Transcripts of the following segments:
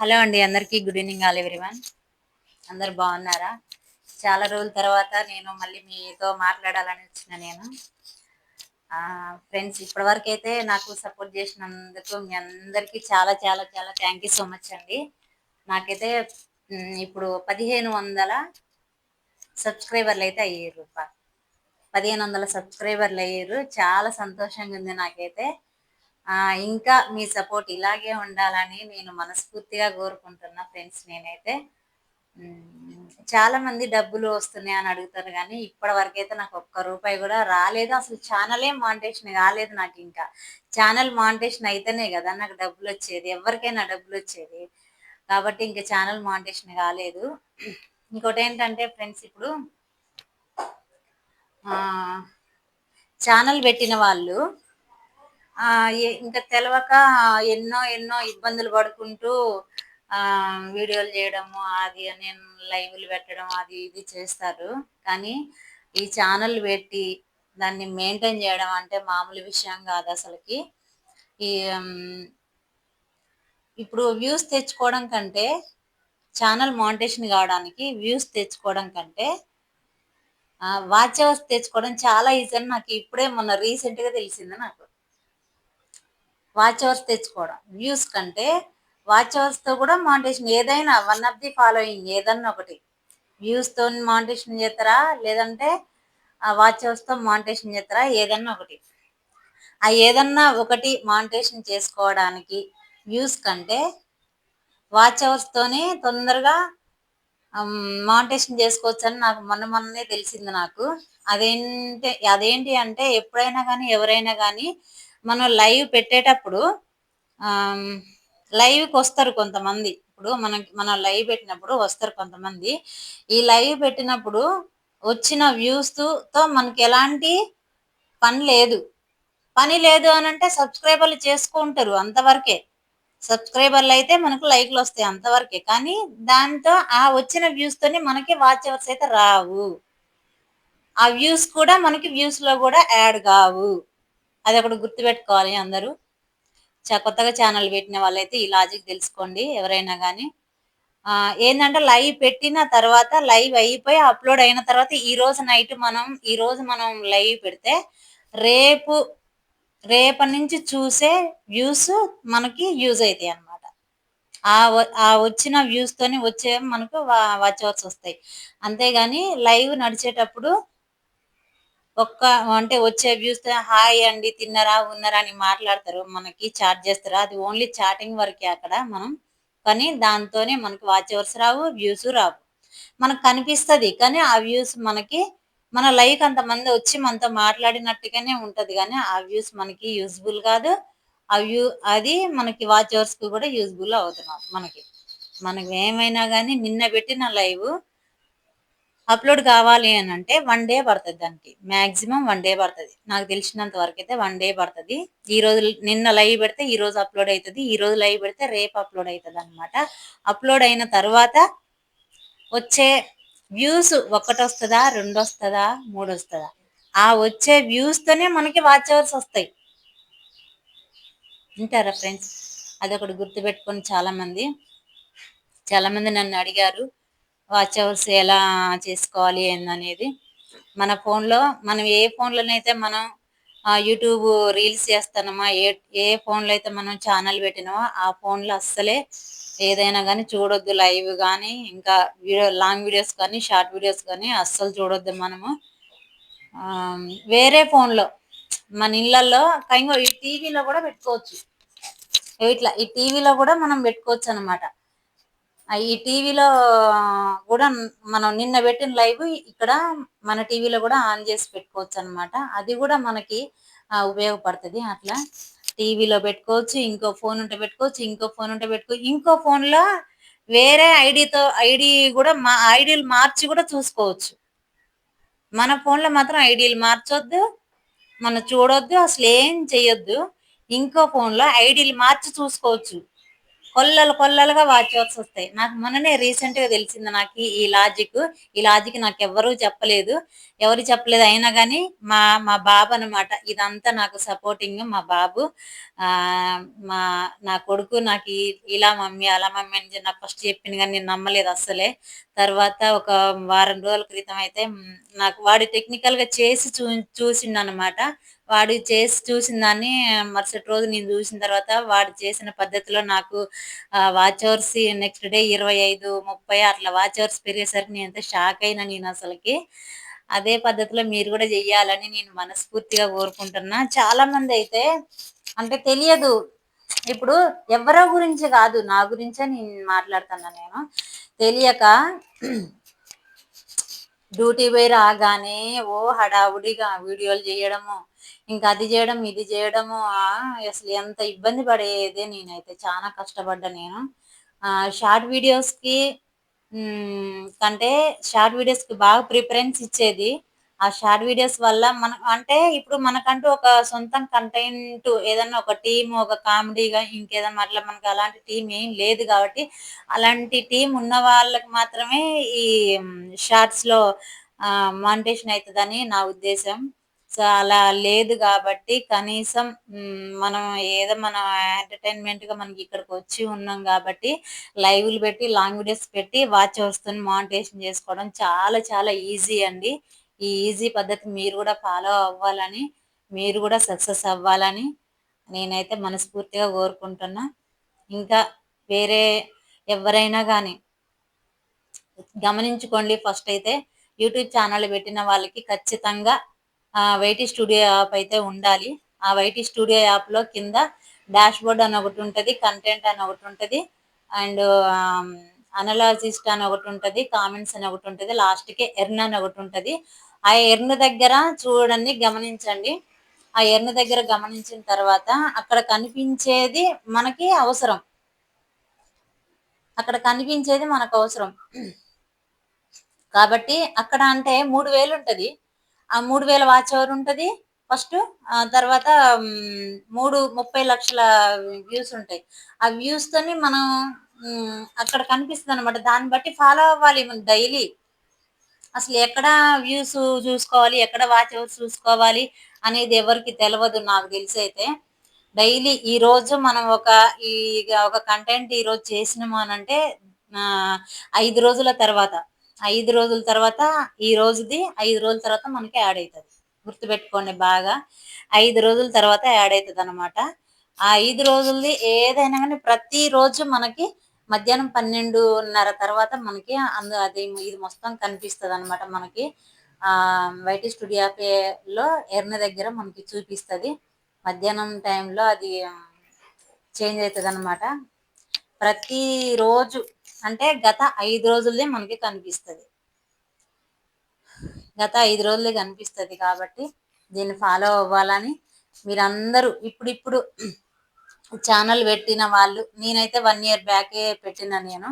Hello అండి అందరికీ good evening all everyone. అందరు బాగున్నారా? చాలా రోజుల తర్వాత నేను మళ్ళీ మీతో మాట్లాడాలని వచ్చిన నేను. ఫ్రెండ్స్ ఇప్పటివరకు అయితే నాకు సపోర్ట్ చేసినందుకు మీ అందరికీ చాలా చాలా చాలా థ్యాంక్ యూ సో మచ్ అండి. నాకైతే ఇప్పుడు పదిహేను వందల సబ్స్క్రైబర్లు అయితే అయ్యారు. పదిహేను వందల సబ్స్క్రైబర్లు అయ్యారు. చాలా సంతోషంగా ఉంది నాకైతే. ఇంకా మీ సపోర్ట్ ఇలాగే ఉండాలని నేను మనస్ఫూర్తిగా కోరుకుంటున్నా ఫ్రెండ్స్ నేనైతే. చాలా మంది డబ్బులు వస్తున్నాయి అని అడుగుతారు కానీ ఇప్పటి వరకు అయితే నాకు ఒక్క రూపాయి కూడా రాలేదు. అసలు ఛానలే మానిటేషన్ కాలేదు నాకు ఇంకా. ఛానల్ మానిటేషన్ అయితేనే కదా నాకు డబ్బులు వచ్చేది ఎవరికైనా డబ్బులు వచ్చేది. కాబట్టి ఇంకా ఛానల్ మానిటేషన్ కాలేదు. ఇంకోటి ఏంటంటే ఫ్రెండ్స్ ఇప్పుడు ఛానల్ పెట్టిన వాళ్ళు ఇంకా తెలవక ఎన్నో ఎన్నో ఇబ్బందులు పడుకుంటూ ఆ వీడియోలు చేయడము అది నేను లైవ్లు పెట్టడం అది ఇది చేస్తారు. కానీ ఈ ఛానల్ పెట్టి దాన్ని మెయింటైన్ చేయడం అంటే మామూలు విషయం కాదు అసలుకి. ఈ ఇప్పుడు వ్యూస్ తెచ్చుకోవడం కంటే ఛానల్ మానిటేషన్ కావడానికి వ్యూస్ తెచ్చుకోవడం కంటే వాచ్ అవర్స్ తెచ్చుకోవడం చాలా ఈజీ అని నాకు ఇప్పుడే మొన్న రీసెంట్గా తెలిసింది నాకు. వాచ్ అవర్స్ తెచ్చుకోవడం. వ్యూస్ కంటే వాచ్ అవర్స్తో కూడా మానిటేషన్ ఏదైనా వన్ ఆఫ్ ది ఫాలోయింగ్ ఏదన్నా ఒకటి. వ్యూస్తో మానిటేషన్ చేస్తారా లేదంటే ఆ వాచ్ అవర్స్తో మానిటేషన్ చేస్తారా ఏదన్నా ఒకటి. ఆ ఏదన్నా ఒకటి మానిటేషన్ చేసుకోవడానికి వ్యూస్ కంటే వాచ్ అవర్స్తోనే తొందరగా మానిటేషన్ చేసుకోవచ్చు అని నాకు మొన్న మొన్ననే తెలిసింది నాకు. అదేంటి అదేంటి అంటే ఎప్పుడైనా కానీ ఎవరైనా కానీ మనం లైవ్ పెట్టేటప్పుడు లైవ్కి వస్తారు కొంతమంది. ఇప్పుడు మనం మనం లైవ్ పెట్టినప్పుడు వస్తారు కొంతమంది. ఈ లైవ్ పెట్టినప్పుడు వచ్చిన వ్యూస్తో మనకి ఎలాంటి పని లేదు. పని లేదు అని అంటే సబ్స్క్రైబర్లు చేసుకుంటారు అంతవరకే. సబ్స్క్రైబర్లు అయితే మనకు లైక్లు వస్తాయి అంతవరకే. కానీ దాంతో ఆ వచ్చిన వ్యూస్తోనే మనకి వాచ్ అవర్స్ అయితే రావు. ఆ వ్యూస్ కూడా మనకి వ్యూస్లో కూడా యాడ్ కావు. అది ఒకటి గుర్తుపెట్టుకోవాలి అందరూ. చా- కొత్తగా ఛానల్ పెట్టిన వాళ్ళైతే ఈ లాజిక్ తెలుసుకోండి ఎవరైనా కానీ ఏంటంటే లైవ్ పెట్టిన తర్వాత లైవ్ అయిపోయి అప్లోడ్ అయిన తర్వాత ఈ రోజు నైట్ మనం ఈ రోజు మనం లైవ్ పెడితే రేపు రేపటి నుంచి చూసే వ్యూస్ మనకి యూజ్ అవుతాయి అన్నమాట. ఆ వ- ఆ వచ్చిన వ్యూస్తోని వచ్చే మనకు వాచ్ అవర్స్ వస్తాయి. అంతేగాని లైవ్ నడిచేటప్పుడు ఒక్క అంటే వచ్చే వ్యూస్ హాయ్ అండి తిన్నరా ఉన్నారా అని మాట్లాడతారు. మనకి చాట్ చేస్తారు. అది ఓన్లీ చాటింగ్ వరకే అక్కడ మనం. కానీ దాంతోనే మనకి వాచ్ అవర్స్ రావు వ్యూస్ రావు. మనకు కనిపిస్తది కానీ ఆ వ్యూస్ మనకి మన లైవ్ అంతమంది వచ్చి మనతో మాట్లాడినట్టుగానే ఉంటుంది. కానీ ఆ వ్యూస్ మనకి యూజ్ఫుల్ కాదు. ఆ వ్యూ అది మనకి వాచ్ అవర్స్కి కూడా యూజ్ఫుల్ అవుతున్నాం మనకి. మనకి ఏమైనా కానీ నిన్న పెట్టిన లైవ్ అప్లోడ్ కావాలి అని అంటే వన్ డే పడుతుంది దానికి. మ్యాక్సిమం వన్ డే పడుతుంది. నాకు తెలిసినంత వరకు అయితే వన్ డే పడుతుంది. ఈ రోజు నిన్న లైవ్ పెడితే ఈ రోజు అప్లోడ్ అవుతుంది. ఈ రోజు లైవ్ పెడితే రేపు అప్లోడ్ అవుతుంది అనమాట అప్లోడ్ అయిన తర్వాత వచ్చే వ్యూస్ ఒకటి వస్తుందా రెండు వస్తుందా మూడు వస్తుందా? ఆ వచ్చే వ్యూస్ తోనే మనకి వాచ్ అవర్స్ వస్తాయి. వింటారా ఫ్రెండ్స్ అదొకటి గుర్తుపెట్టుకొని చాలా మంది చాలా మంది నన్ను అడిగారు. వాచ్ అవర్స్ ఎలా చేసుకోవాలి ఏందనేది. మన ఫోన్లో మనం ఏ ఫోన్లోనైతే మనం యూట్యూబ్ రీల్స్ చేస్తున్నామా ఏ ఏ ఫోన్లో అయితే మనం ఛానల్ పెట్టినామో ఆ ఫోన్లో అస్సలే ఏదైనా కానీ చూడొద్దు లైవ్ కానీ ఇంకా వీడియో లాంగ్ వీడియోస్ కానీ షార్ట్ వీడియోస్ కానీ అస్సలు చూడొద్దు మనము. ఆ, వేరే ఫోన్లో మన ఇళ్ళల్లో కైంగా ఈ టీవీలో కూడా పెట్టుకోవచ్చు. ఇట్లా ఈ టీవీలో కూడా మనం పెట్టుకోవచ్చు అనమాట ఈ టీవీలో కూడా మనం నిన్న పెట్టిన లైవ్ ఇక్కడ మన టీవీలో కూడా ఆన్ చేసి పెట్టుకోవచ్చు అన్నమాట అది కూడా మనకి ఉపయోగపడుతుంది. అట్లా టీవీలో పెట్టుకోవచ్చు ఇంకో ఫోన్ ఉంటే పెట్టుకోవచ్చు ఇంకో ఫోన్ ఉంటే పెట్టుకోవచ్చు ఇంకో ఫోన్లో వేరే ఐడితో ఐడి కూడా మా ఐడీలు మార్చి కూడా చూసుకోవచ్చు. మన ఫోన్లో మాత్రం ఐడీలు మార్చొద్దు మనం చూడొద్దు అసలు ఏం చేయొద్దు ఇంకో ఫోన్లో ఐడీలు మార్చి చూసుకోవచ్చు. కొల్లలు కొల్లలుగా వాచ్ వస్తాయి. నాకు మొన్ననే రీసెంట్గా తెలిసింది నాకు ఈ లాజిక్ ఈ లాజిక్ నాకు ఎవరు చెప్పలేదు. ఎవరు చెప్పలేదు అయినా కానీ మా మా బాబు అనమాట ఇదంతా నాకు సపోర్టింగ్ మా బాబు. ఆ మా నా కొడుకు నాకు ఇలా మమ్మీ అలా మమ్మీ అని నాకు ఫస్ట్ చెప్పింది కానీ నేను నమ్మలేదు అస్సలే. తర్వాత ఒక వారం రోజుల క్రితం అయితే నాకు వాడు టెక్నికల్గా చేసి చూ చూసిండు అనమాట వాడు చేసి చూసిన దాన్ని మరుసటి రోజు నేను చూసిన తర్వాత వాడు చేసిన పద్ధతిలో నాకు వాచ్ అవర్స్ నెక్స్ట్ డే ఇరవై ఐదు ముప్పై అట్లా వాచ్ అవర్స్ పెరిగేసరికి నేను ఎంత షాక్ అయినా నేను అసలుకి. అదే పద్ధతిలో మీరు కూడా చెయ్యాలని నేను మనస్ఫూర్తిగా కోరుకుంటున్నా. చాలా మంది అయితే అంటే తెలియదు. ఇప్పుడు ఎవరో గురించి కాదు నా గురించే నేను మాట్లాడుతున్నా నేను. తెలియక డ్యూటీ పోయి రాగానే ఓ హడావుడిగా వీడియోలు చేయడము ఇంకా అది చేయడం ఇది చేయడము అసలు ఎంత ఇబ్బంది పడేదే నేనైతే చాలా కష్టపడ్డా నేను. షార్ట్ వీడియోస్కి కంటే షార్ట్ వీడియోస్కి బాగా ప్రిఫరెన్స్ ఇచ్చేది. ఆ షార్ట్ వీడియోస్ వల్ల మన అంటే ఇప్పుడు మనకంటూ ఒక సొంతం కంటెంట్ ఏదన్నా ఒక టీమ్ ఒక కామెడీగా ఇంకేదన్నా అట్లా మనకు అలాంటి టీం ఏం లేదు కాబట్టి అలాంటి టీం ఉన్న వాళ్ళకి మాత్రమే ఈ షార్ట్స్లో మానిటేషన్ అవుతుందని నా ఉద్దేశం. సో అలా లేదు కాబట్టి కనీసం మనం ఏదో మన ఎంటర్టైన్మెంట్గా మనకి ఇక్కడికి వచ్చి ఉన్నాం కాబట్టి లైవ్లు పెట్టి లాంగ్ వీడియోస్ పెట్టి వాచ్ వస్తుంది మానిటేషన్ చేసుకోవడం చాలా చాలా ఈజీ అండి. ఈ ఈజీ పద్ధతి మీరు కూడా ఫాలో అవ్వాలని మీరు కూడా సక్సెస్ అవ్వాలని నేనైతే మనస్ఫూర్తిగా కోరుకుంటున్నా. ఇంకా వేరే ఎవరైనా కానీ గమనించుకోండి. ఫస్ట్ అయితే యూట్యూబ్ ఛానల్ పెట్టిన వాళ్ళకి ఖచ్చితంగా వైటీ స్టూడియో యాప్ అయితే ఉండాలి. ఆ వైటీ స్టూడియో యాప్లో కింద డాష్ బోర్డ్ అని ఒకటి ఉంటుంది కంటెంట్ అని ఒకటి ఉంటుంది అండ్ అనలాజిస్ట్ అని ఒకటి ఉంటుంది కామెంట్స్ అని ఒకటి ఉంటుంది లాస్ట్కి ఎర్న్ అని ఒకటి ఉంటుంది. ఆ ఎర్న్ దగ్గర చూడండి గమనించండి. ఆ ఎర్న్ దగ్గర గమనించిన తర్వాత అక్కడ కనిపించేది మనకి అవసరం. అక్కడ కనిపించేది మనకు అవసరం. కాబట్టి అక్కడ అంటే మూడు వేలు ఉంటుంది. మూడు వేల వాచ్ అవర్ ఉంటుంది. ఫస్ట్ తర్వాత మూడు ముప్పై లక్షల వ్యూస్ ఉంటాయి. ఆ వ్యూస్ తోని మనం అక్కడ కనిపిస్తుంది అనమాట దాన్ని బట్టి ఫాలో అవ్వాలి డైలీ. అసలు ఎక్కడ వ్యూస్ చూసుకోవాలి ఎక్కడ వాచ్ అవర్స్ చూసుకోవాలి అనేది ఎవరికి తెలియదు నాకు తెలిసి అయితే. డైలీ ఈ రోజు మనం ఒక ఈ ఒక కంటెంట్ ఈ రోజు చేసినాము అని అంటే ఐదు రోజుల తర్వాత. ఐదు రోజుల తర్వాత ఈ రోజుది ఐదు రోజుల తర్వాత మనకి యాడ్ అవుతుంది గుర్తుపెట్టుకోండి బాగా. ఐదు రోజుల తర్వాత యాడ్ అవుతుంది అనమాట ఆ ఐదు రోజులది ఏదైనా కానీ ప్రతిరోజు మనకి మధ్యాహ్నం పన్నెండున్నర తర్వాత మనకి అందు అది ఇది మొత్తం కనిపిస్తుంది అనమాట మనకి. ఆ వైటీ స్టూడియోలో ఎర్న దగ్గర మనకి చూపిస్తుంది. మధ్యాహ్నం టైంలో అది చేంజ్ అవుతుంది అనమాట ప్రతిరోజు అంటే గత ఐదు రోజులే మనకి కనిపిస్తుంది. గత ఐదు రోజులే కనిపిస్తుంది కాబట్టి దీన్ని ఫాలో అవ్వాలని మీరందరూ ఇప్పుడిప్పుడు ఛానల్ పెట్టిన వాళ్ళు నేనైతే వన్ ఇయర్ బ్యాకే పెట్టిన నేను.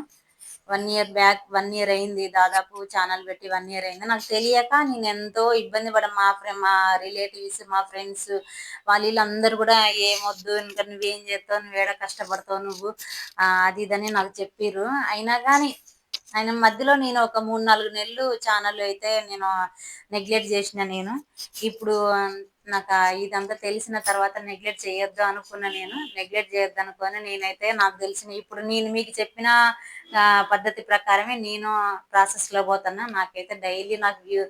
One year back one year అయింది దాదాపు ఛానల్ పెట్టి వన్ ఇయర్ అయింది. నాకు తెలియక నేను ఎంతో ఇబ్బంది పడ మా ఫ్రెండ్ మా రిలేటివ్స్ మా ఫ్రెండ్స్ వాళ్ళందరూ కూడా ఏమొద్దు ఇంకా నువ్వేం చేస్తావు నువ్వు ఏడ కష్టపడతావు నువ్వు? అది ఇదని నాకు చెప్పిర్రు. అయినా కానీ ఆయన మధ్యలో నేను ఒక మూడు నాలుగు నెలలు ఛానల్ అయితే నేను నెగ్లెక్ట్ చేసిన నేను. ఇప్పుడు నాకు ఇదంతా తెలిసిన తర్వాత నెగ్లెక్ట్ చేయొద్దు అనుకున్న నేను. నెగ్లెక్ట్ చేయొద్దు అనుకుని నేనైతే నాకు తెలిసిన ఇప్పుడు నేను మీకు చెప్పిన పద్ధతి ప్రకారమే నేను ప్రాసెస్లో పోతున్నా. నాకైతే డైలీ నాకు వ్యూ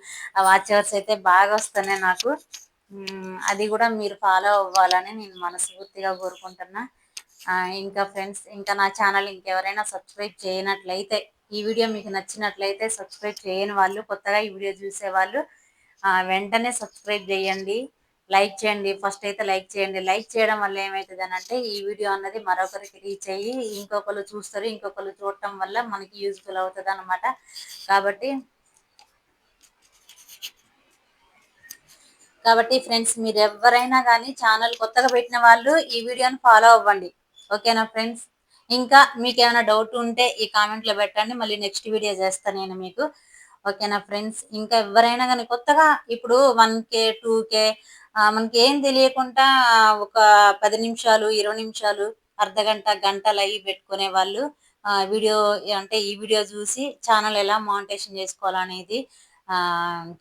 వాచ్ అవర్స్ అయితే బాగా వస్తున్నాయి నాకు. అది కూడా మీరు ఫాలో అవ్వాలని నేను మనస్ఫూర్తిగా కోరుకుంటున్నా. ఇంకా ఫ్రెండ్స్ ఇంకా నా ఛానల్ ఇంకెవరైనా సబ్స్క్రైబ్ చేయనట్లయితే ఈ వీడియో మీకు నచ్చినట్లయితే సబ్స్క్రైబ్ చేయని వాళ్ళు కొత్తగా ఈ వీడియో చూసేవాళ్ళు వెంటనే సబ్స్క్రైబ్ చేయండి. లైక్ చేయండి ఫస్ట్ అయితే లైక్ చేయండి. లైక్ చేయడం వల్ల ఏమవుతుంది అని అంటే ఈ వీడియో అన్నది మరొకరికి రీచ్ అయ్యి ఇంకొకరు చూస్తారు ఇంకొకరు చూడటం వల్ల మనకి యూజ్ఫుల్ అవుతుంది అనమాట కాబట్టి కాబట్టి ఫ్రెండ్స్ మీరు ఎవరైనా కానీ ఛానల్ కొత్తగా పెట్టిన వాళ్ళు ఈ వీడియోని ఫాలో అవ్వండి. ఓకేనా ఫ్రెండ్స్ ఇంకా మీకు ఏమైనా డౌట్ ఉంటే ఈ కామెంట్లో పెట్టండి. మళ్ళీ నెక్స్ట్ వీడియో చేస్తాను నేను మీకు. ఓకేనా ఫ్రెండ్స్? ఇంకా ఎవరైనా కానీ కొత్తగా ఇప్పుడు వన్ కే టూ కే మనకి ఏం తెలియకుండా ఒక పది నిమిషాలు ఇరవై నిమిషాలు అర్ధగంట గంట లైవ్ పెట్టుకునే వాళ్ళు వీడియో అంటే ఈ వీడియో చూసి ఛానల్ ఎలా మానిటేషన్ చేసుకోవాలనేది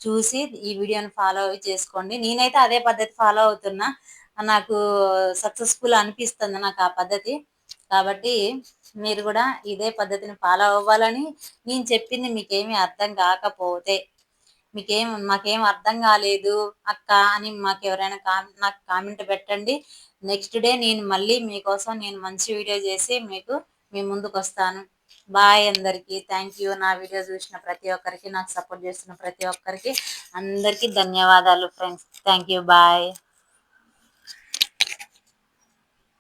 చూసి ఈ వీడియోని ఫాలో చేసుకోండి. నేనైతే అదే పద్ధతి ఫాలో అవుతున్నా. నాకు సక్సెస్ఫుల్ అనిపిస్తుంది నాకు ఆ పద్ధతి. కాబట్టి మీరు కూడా ఇదే పద్ధతిని ఫాలో అవ్వాలని నేను చెప్పింది మీకేమీ అర్థం కాకపోతే మీకేం మాకేం అర్థం కాలేదు అక్క అని మాకు ఎవరైనా కా నాకు కామెంట్ పెట్టండి. నెక్స్ట్ డే నేను మళ్ళీ మీకోసం నేను మంచి వీడియో చేసి మీకు మీ ముందుకు వస్తాను బాయ్ అందరికీ. థ్యాంక్ యూ నా వీడియో చూసిన ప్రతి ఒక్కరికి నాకు సపోర్ట్ చేస్తున్న ప్రతి ఒక్కరికి అందరికీ ధన్యవాదాలు ఫ్రెండ్స్ థ్యాంక్ యూ బాయ్